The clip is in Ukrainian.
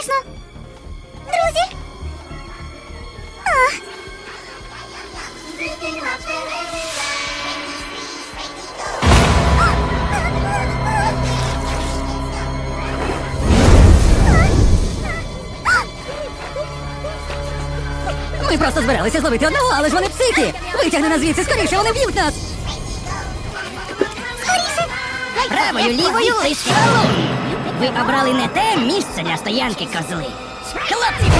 смішно. Друзі. Ми просто збиралися зловити одного, але ж вони психи. Витягни нас звідси, скоріше вони б'ють нас. Скоріше! Правою лівою лиш. Ви обрали не те місце для стоянки козли. Хлопці,